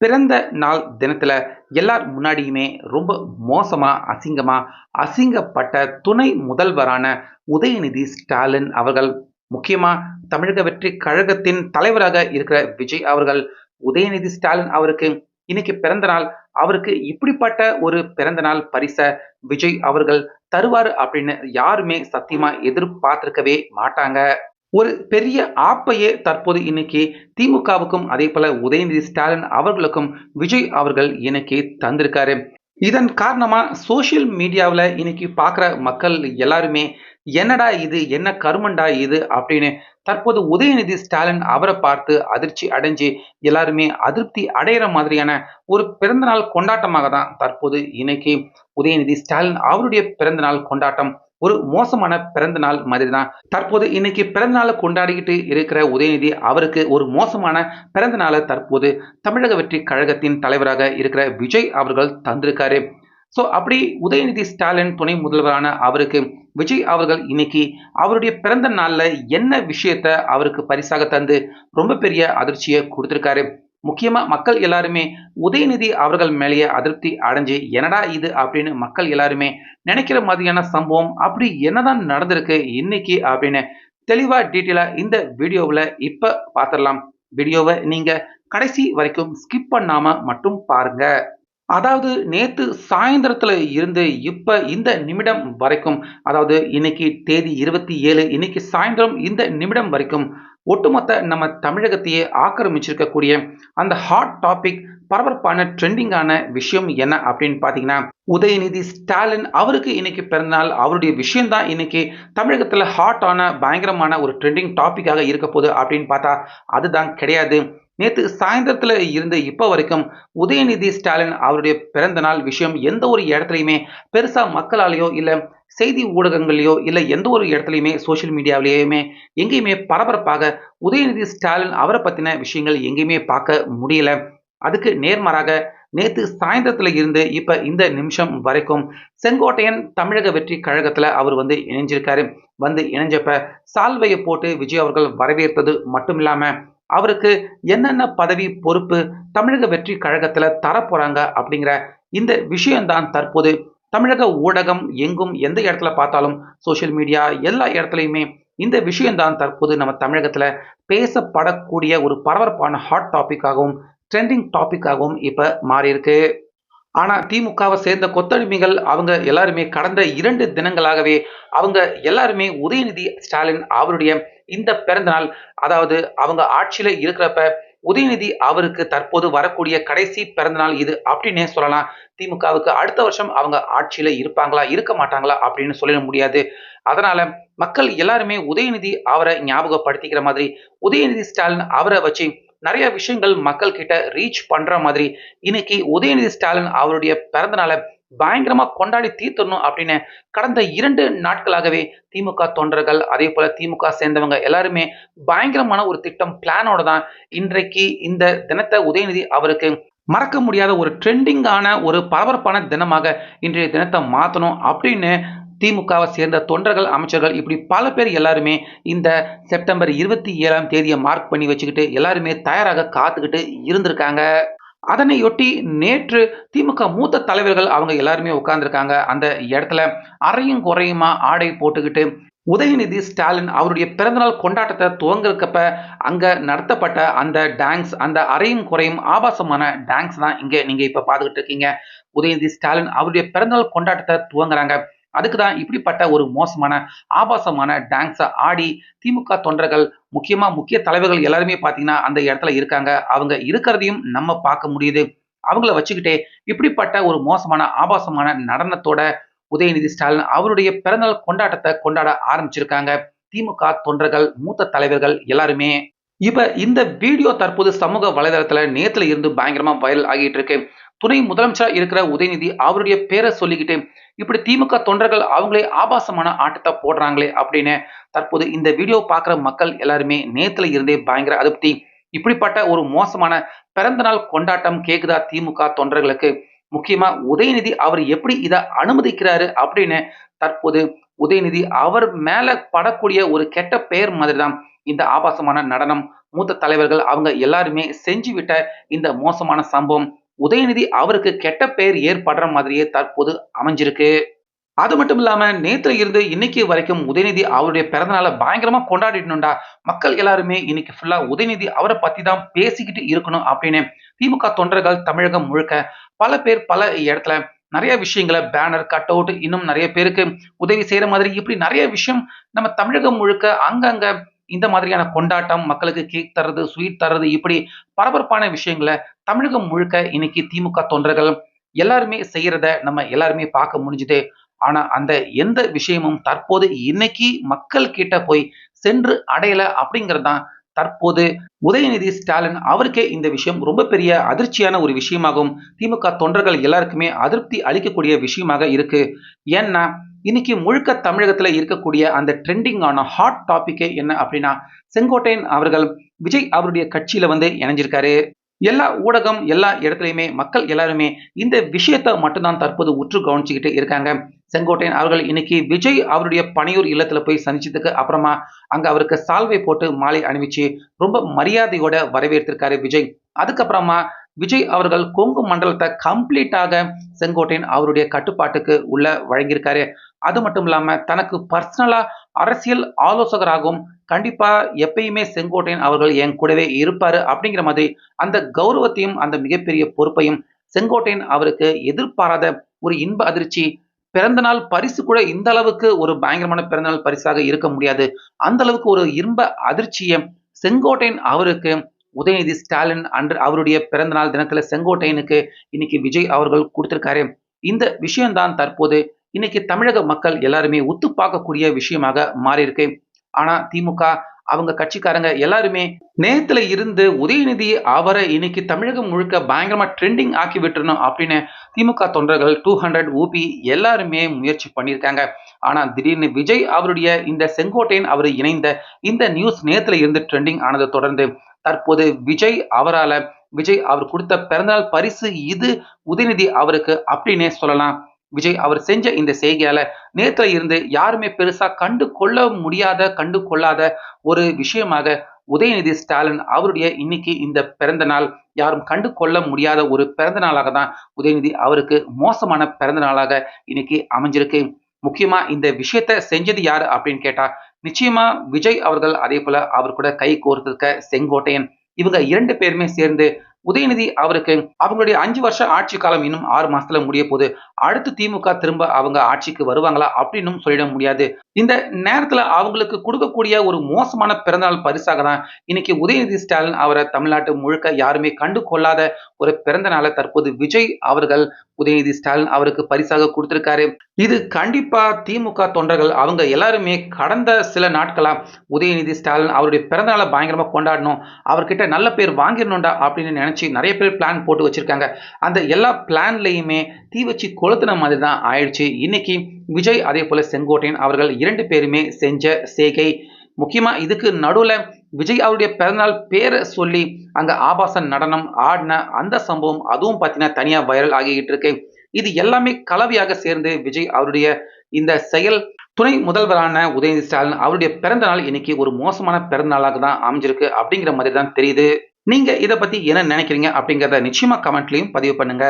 பிறந்த நாள் தினத்துல எல்லார் முன்னாடியுமே ரொம்ப மோசமா அசிங்கமா அசிங்கப்பட்ட துணை முதல்வரான உதயநிதி ஸ்டாலின் அவர்கள் முக்கியமா தமிழக வெற்றி கழகத்தின் தலைவராக இருக்கிற விஜய் அவர்கள் உதயநிதி ஸ்டாலின் அவருக்கு இன்னைக்கு பிறந்த நாள் அவருக்கு இப்படிப்பட்ட ஒரு பிறந்த நாள் பரிச விஜய் அவர்கள் தருவார் அப்படின்னு யாருமே சத்தியமா எதிர்பார்த்திருக்கவே மாட்டாங்க. ஒரு பெரிய ஆப்பையே தற்போது இன்னைக்கு திமுகவுக்கும் அதே போல உதயநிதி ஸ்டாலின் அவர்களுக்கும் விஜய் அவர்கள் இன்னைக்கு தந்திருக்காரு. இதன் காரணமா சோசியல் மீடியாவில் இன்னைக்கு பார்க்குற மக்கள் எல்லாருமே என்னடா இது என்ன கருமண்டா இது அப்படின்னு தற்போது உதயநிதி ஸ்டாலின் அவரை பார்த்து அதிர்ச்சி அடைஞ்சு எல்லாருமே அதிருப்தி அடையிற மாதிரியான ஒரு பிறந்தநாள் கொண்டாட்டமாக தான் தற்போது இன்னைக்கு உதயநிதி ஸ்டாலின் அவருடைய பிறந்தநாள் கொண்டாட்டம் ஒரு மோசமான பிறந்த நாள் மாதிரி தான் தற்போது இன்னைக்கு பிறந்த நாளை கொண்டாடிக்கிட்டு இருக்கிற உதயநிதி அவருக்கு ஒரு மோசமான பிறந்த நாளை தற்போது தமிழக வெற்றி கழகத்தின் தலைவராக இருக்கிற விஜய் அவர்கள் தந்திருக்காரு. ஸோ அப்படி உதயநிதி ஸ்டாலின் துணை முதல்வரான அவருக்கு விஜய் அவர்கள் இன்னைக்கு அவருடைய பிறந்த நாளில் என்ன விஷயத்த அவருக்கு பரிசாக தந்து ரொம்ப பெரிய அதிர்ச்சியை கொடுத்துருக்காரு. முக்கியமா மக்கள் எல்லாருமே உதயநிதி அவர்கள் மேலேயே அதிருப்தி அடைஞ்சு என்னடா இது அப்படின்னு மக்கள் எல்லாருமே நினைக்கிற மாதிரியான சம்பவம் அப்படி என்னதான் நடந்திருக்கு இன்னைக்கு அப்படின்னு தெளிவா டீட்டெயிலா இந்த வீடியோவில் இப்ப பார்த்துடலாம் வீடியோவை நீங்க கடைசி வரைக்கும் ஸ்கிப் பண்ணாம மட்டும் பாருங்க. அதாவது நேத்து சாயந்தரத்துல இருந்து இப்ப இந்த நிமிடம் வரைக்கும் அதாவது இன்னைக்கு தேதி இருபத்தி ஏழு இன்னைக்கு சாயந்தரம் இந்த நிமிடம் வரைக்கும் ஒட்டுமொத்த நம்ம தமிழகத்தையே ஆக்கிரமிச்சிருக்கக்கூடிய அந்த ஹாட் டாபிக் பரபரப்பான ட்ரெண்டிங்கான விஷயம் என்ன அப்படின்னு பார்த்தீங்கன்னா உதயநிதி ஸ்டாலின் அவருக்கு இன்னைக்கு பிறந்தநாள் அவருடைய விஷயம் தான் இன்னைக்கு தமிழகத்தில் ஹாட்டான பயங்கரமான ஒரு ட்ரெண்டிங் டாப்பிக்காக இருக்க போகுது அப்படின்னு பார்த்தா அதுதான் கிடையாது. நேற்று சாயந்தரத்தில் இருந்து இப்போ வரைக்கும் உதயநிதி ஸ்டாலின் அவருடைய பிறந்த நாள் விஷயம் எந்த ஒரு இடத்துலையுமே பெருசாக மக்களாலேயோ இல்லை செய்தி ஊடகங்களையோ இல்லை எந்த ஒரு இடத்துலையுமே சோஷியல் மீடியாவிலேயுமே எங்கேயுமே பரபரப்பாக உதயநிதி ஸ்டாலின் அவரை பற்றின விஷயங்கள் எங்கேயுமே பார்க்க முடியல. அதுக்கு நேர்மாறாக நேற்று சாயந்தரத்தில் இருந்து இப்போ இந்த நிமிஷம் வரைக்கும் செங்கோட்டையன் தமிழக வெற்றி கழகத்தில் அவர் வந்து இணைஞ்சிருக்காரு. வந்து இணைஞ்சப்ப சால்வையை போட்டு விஜய் அவர்கள் வரவேற்பது மட்டும் இல்லாமல் அவருக்கு என்னென்ன பதவி பொறுப்பு தமிழக வெற்றி கழகத்தில் தரப்போகிறாங்க அப்படிங்கிற இந்த விஷயம்தான் தற்போது தமிழக ஊடகம் எங்கும் எந்த இடத்துல பார்த்தாலும் சோசியல் மீடியா எல்லா இடத்துலையுமே இந்த விஷயம்தான் தற்போது நம்ம தமிழகத்தில் பேசப்படக்கூடிய ஒரு பரபரப்பான ஹாட் டாப்பிக்காகவும் ட்ரெண்டிங் டாப்பிக்காகவும் இப்போ மாறியிருக்கு. ஆனால் திமுகவை சேர்ந்த கொத்தடிமைகள் அவங்க எல்லாருமே கடந்த இரண்டு தினங்களாகவே அவங்க எல்லாருமே உதயநிதி ஸ்டாலின் அவருடைய இந்த பிறந்தநாள் அதாவது அவங்க ஆட்சியில் இருக்கிறப்ப உதயநிதி அவருக்கு தற்போது வரக்கூடிய கடைசி பிறந்தநாள் இது அப்படின்னே சொல்லலாம். திமுகவுக்கு அடுத்த வருஷம் அவங்க ஆட்சியில் இருப்பாங்களா இருக்க மாட்டாங்களா அப்படின்னு சொல்லிட முடியாது. அதனால மக்கள் எல்லாருமே உதயநிதி அவரை ஞாபகப்படுத்திக்கிற மாதிரி உதயநிதி ஸ்டாலின் அவரை வச்சு நிறைய விஷயங்கள் மக்கள் கிட்ட ரீச் பண்ற மாதிரி இன்னைக்கு உதயநிதி ஸ்டாலின் அவருடைய பிறந்தநாளை பயங்கரமா கொண்டாடி தீர்த்தணும் அப்படின்னு கடந்த இரண்டு நாட்களாகவே திமுக தொண்டர்கள் அதே போல திமுக சேர்ந்தவங்க எல்லாருமே பயங்கரமான ஒரு திட்டம் பிளானோட தான் இன்றைக்கு இந்த தினத்தை உதயநிதி அவருக்கு மறக்க முடியாத ஒரு ட்ரெண்டிங்கான ஒரு பரபரப்பான தினமாக இன்றைய தினத்தை மாற்றணும் அப்படின்னு திமுகவை சேர்ந்த தொண்டர்கள் அமைச்சர்கள் இப்படி பல பேர் எல்லாருமே இந்த செப்டம்பர் இருபத்தி ஏழாம் தேதியை மார்க் பண்ணி வச்சுக்கிட்டு எல்லாருமே தயாராக காத்துக்கிட்டு இருந்திருக்காங்க. அதனையொட்டி நேற்று திமுக மூத்த தலைவர்கள் அவங்க எல்லாருமே உட்கார்ந்துருக்காங்க. அந்த இடத்துல அறையும் குறையுமா ஆடை போட்டுக்கிட்டு உதயநிதி ஸ்டாலின் அவருடைய பிறந்தநாள் கொண்டாட்டத்தை துவங்கிருக்கப்ப அங்கே நடத்தப்பட்ட அந்த டான்ஸ் அந்த அறையும் குறையும் ஆபாசமான டான்ஸ் தான் இங்கே நீங்கள் இப்போ பார்த்துக்கிட்டு இருக்கீங்க. உதயநிதி ஸ்டாலின் அவருடைய பிறந்தநாள் கொண்டாட்டத்தை துவங்குறாங்க. அதுக்கு தான் இப்படிப்பட்ட ஒரு மோசமான ஆபாசமான டான்ஸை ஆடி திமுக தொண்டர்கள் முக்கியமாக முக்கிய தலைவர்கள் எல்லாருமே பார்த்தீங்கன்னா அந்த இடத்துல இருக்காங்க. அவங்க இருக்கிறதையும் நம்ம பார்க்க முடியுது. அவங்கள வச்சுக்கிட்டே இப்படிப்பட்ட ஒரு மோசமான ஆபாசமான நடனத்தோட உதயநிதி ஸ்டாலின் அவருடைய பிறந்தநாள் கொண்டாட்டத்தை கொண்டாட ஆரம்பிச்சிருக்காங்க. திமுக தொண்டர்கள் மூத்த தலைவர்கள் எல்லாருமே. இப்ப இந்த வீடியோ தற்போது சமூக வலைதளத்துல நேத்துல இருந்து பயங்கரமா வைரல் ஆகிட்டு இருக்கு. துணை முதலமைச்சராக இருக்கிற உதயநிதி அவருடைய பேரை சொல்லிக்கிட்டு இப்படி திமுக தொண்டர்கள் அவங்களே ஆபாசமான ஆட்டத்தை போடுறாங்களே அப்படின்னு தற்போது இந்த வீடியோ பார்க்குற மக்கள் எல்லாருமே நேத்துல இருந்தே பயங்கர அதிருப்தி. இப்படிப்பட்ட ஒரு மோசமான பிறந்த நாள் கொண்டாட்டம் கேக்குதா திமுக தொண்டர்களுக்கு? முக்கியமா உதயநிதி அவர் எப்படி இதை அனுமதிக்கிறாரு அப்படின்னு தற்போது உதயநிதி அவர் மேல படக்கூடிய ஒரு கெட்ட பெயர் மாதிரி தான் இந்த ஆபாசமான நடனம். மூத்த தலைவர்கள் அவங்க எல்லாருமே செஞ்சு விட்ட இந்த மோசமான சம்பவம். உதயநிதி அவருக்கு கெட்ட பெயர் ஏற்படுற மாதிரியே தற்போது அமைஞ்சிருக்கு. அது மட்டும் இல்லாம நேத்துல இருந்து இன்னைக்கு வரைக்கும் உதயநிதி அவருடைய பிறந்தநாளை பயங்கரமா கொண்டாடிடணும்டா மக்கள் எல்லாருமே இன்னைக்கு ஃபுல்லா உதயநிதி அவரை பத்தி தான் பேசிக்கிட்டு இருக்கணும் அப்படின்னு திமுக தொண்டர்கள் தமிழகம் முழுக்க பல பேர் பல இடத்துல நிறைய விஷயங்களை பேனர் கட் அவுட் இன்னும் நிறைய பேருக்கு உதவி செய்யற மாதிரி இப்படி நிறைய விஷயம் நம்ம தமிழகம் முழுக்க அங்கங்க இந்த மாதிரியான கொண்டாட்டம் மக்களுக்கு கேக் தர்றது ஸ்வீட் தர்றது இப்படி பரபரப்பான விஷயங்களை தமிழகம் முழுக்க இன்னைக்கு திமுக தொண்டர்கள் எல்லாருமே செய்யறத நம்ம எல்லாருமே பார்க்க முடிஞ்சுது. ஆனா அந்த எந்த விஷயமும் தற்போது இன்னைக்கு மக்கள் கிட்ட போய் சென்று அடையல அப்படிங்கிறதுதான் தற்போது உதயநிதி ஸ்டாலின் அவருக்கே இந்த விஷயம் ரொம்ப பெரிய அதிர்ச்சியான ஒரு விஷயமாகும் திமுக தொண்டர்கள் எல்லாருக்குமே அதிருப்தி அளிக்கக்கூடிய விஷயமாக இருக்கு. ஏன்னா இன்னைக்கு முழுக்க தமிழகத்தில் இருக்கக்கூடிய அந்த ட்ரெண்டிங்கான ஹாட் டாபிக்கே என்ன அப்படின்னா செங்கோட்டையன் அவர்கள் விஜய் அவருடைய கட்சியில வந்து இணைஞ்சிருக்காரு. எல்லா ஊடகம் எல்லா இடத்துலையுமே மக்கள் எல்லாருமே இந்த விஷயத்தை மட்டும்தான் தற்போது உற்று கவனிச்சுக்கிட்டு இருக்காங்க. செங்கோட்டையன் அவர்கள் இன்னைக்கு விஜய் அவருடைய பனையூர் இல்லத்துல போய் சந்திச்சதுக்கு அப்புறமா அங்க அவருக்கு சால்வை போட்டு மாலை அணிவிச்சு ரொம்ப மரியாதையோட வரவேற்றிருக்காரு விஜய். அதுக்கப்புறமா விஜய் அவர்கள் கொங்கு மண்டலத்தை கம்ப்ளீட்டாக செங்கோட்டையன் அவருடைய கட்டுப்பாட்டுக்கு உள்ள வழங்கியிருக்காரு. அது மட்டும் இல்லாம தனக்கு பர்சனலா அரசியல் ஆலோசகராகவும் கண்டிப்பா எப்பயுமே செங்கோட்டையன் அவர்கள் என் கூடவே இருப்பாரு அப்படிங்கிற மாதிரி அந்த கௌரவத்தையும் அந்த மிகப்பெரிய பொறுப்பையும் செங்கோட்டையன் அவருக்கு எதிர்பாராத ஒரு இன்ப அதிர்ச்சி பிறந்தநாள் பரிசு கூட இந்த அளவுக்கு ஒரு பயங்கரமான பிறந்தநாள் பரிசாக இருக்க முடியாது. அந்த அளவுக்கு ஒரு இன்ப அதிர்ச்சியை செங்கோட்டையன் அவருக்கு உதயநிதி ஸ்டாலின் அன்று அவருடைய பிறந்தநாள் தினத்துல செங்கோட்டையனுக்கு இன்னைக்கு விஜய் அவர்கள் கொடுத்திருக்காரு. இந்த விஷயம்தான் தற்போது இன்னைக்கு தமிழக மக்கள் எல்லாருமே ஒத்து பார்க்கக்கூடிய விஷயமாக மாறியிருக்கு. ஆனா திமுக அவங்க கட்சிக்காரங்க எல்லாருமே நேத்துல இருந்து உதயநிதி அவரை இன்னைக்கு தமிழகம் முழுக்க பயங்கரமா ட்ரெண்டிங் ஆக்கி விட்டுறணும் அப்படின்னு திமுக தொண்டர்கள் டூ ஹண்ட்ரட் ஊபி எல்லாருமே முயற்சி பண்ணியிருக்காங்க. ஆனா திடீர்னு விஜய் அவருடைய இந்த செங்கோட்டையன் அவர் இணைந்த இந்த நியூஸ் நேத்துல இருந்து ட்ரெண்டிங் ஆனதை தொடர்ந்து தற்போது விஜய் அவரால விஜய் அவர் கொடுத்த பிறந்தநாள் பரிசு இது உதயநிதி அவருக்கு அப்படின்னே சொல்லலாம். விஜய் அவர் செஞ்ச இந்த செய்கையால நேத்துல இருந்து யாருமே பெருசா கண்டு கொள்ள முடியாத கண்டு கொள்ளாத ஒரு விஷயமாக உதயநிதி ஸ்டாலின் அவருடைய இன்னைக்கு இந்த பிறந்த நாள் யாரும் கண்டு கொள்ள முடியாத ஒரு பிறந்த நாளாக தான் உதயநிதி அவருக்கு மோசமான பிறந்த நாளாக இன்னைக்கு அமைஞ்சிருக்கு. முக்கியமா இந்த விஷயத்த செஞ்சது யாரு அப்படின்னு கேட்டா நிச்சயமா விஜய் அவர்கள் அதே போல அவர் கூட கை கோர்த்திருக்க செங்கோட்டையன். இவங்க இரண்டு பேருமே சேர்ந்து உதயநிதி அவருக்கு அவங்களுடைய அஞ்சு வருஷம் ஆட்சி காலம் இன்னும் ஆறு மாசத்துல முடிய போகுது. அடுத்து திமுக திரும்ப அவங்க ஆட்சிக்கு வருவாங்களா அப்படின்னும் சொல்லிட முடியாது. இந்த நேரத்துல அவங்களுக்கு கொடுக்கக்கூடிய ஒரு மோசமான பிறந்தநாள் பரிசாக தான் இன்னைக்கு உதயநிதி ஸ்டாலின் அவரை தமிழ்நாட்டு முழுக்க யாருமே கண்டு கொள்ளாத ஒரு பிறந்த நாளை தற்போது விஜய் அவர்கள் உதயநிதி ஸ்டாலின் அவருக்கு பரிசாக கொடுத்திருக்காரு. இது கண்டிப்பா திமுக தொண்டர்கள் அவங்க எல்லாருமே கடந்த சில நாட்களா உதயநிதி ஸ்டாலின் அவருடைய பிறந்தநாளை பயங்கரமா கொண்டாடணும் அவர்கிட்ட நல்ல பேர் வாங்கிடணும்டா அப்படின்னு நினைச்சு நிறைய பேர் பிளான் போட்டு வச்சிருக்காங்க. அந்த எல்லா பிளான்லையுமே தீ வச்சு கொளுத்துன மாதிரி தான் ஆயிடுச்சு. இன்னைக்கு விஜய் அதே போல செங்கோட்டையன் அவர்கள் இரண்டு பேருமே செஞ்ச செய்கை முக்கியமா இதுக்கு நடுவில் விஜய் அவருடைய பிறந்தநாள் பேரை சொல்லி அங்க ஆபாச நடனம் ஆடின அந்த சம்பவம் அதுவும் பார்த்தீங்கன்னா தனியா வைரல் ஆகிக்கிட்டு இருக்கு. இது எல்லாமே கலவையாக சேர்ந்து விஜய் அவருடைய இந்த செயல் துணை முதல்வரான உதயநிதி ஸ்டாலின் அவருடைய பிறந்த நாள் இன்னைக்கு ஒரு மோசமான பிறந்த நாளாக தான் அமைஞ்சிருக்கு அப்படிங்கிற மாதிரி தான் தெரியுது. நீங்க இதை பத்தி என்ன நினைக்கிறீங்க அப்படிங்கிறத நிச்சயமா கமெண்ட்லயும் பதிவு பண்ணுங்க.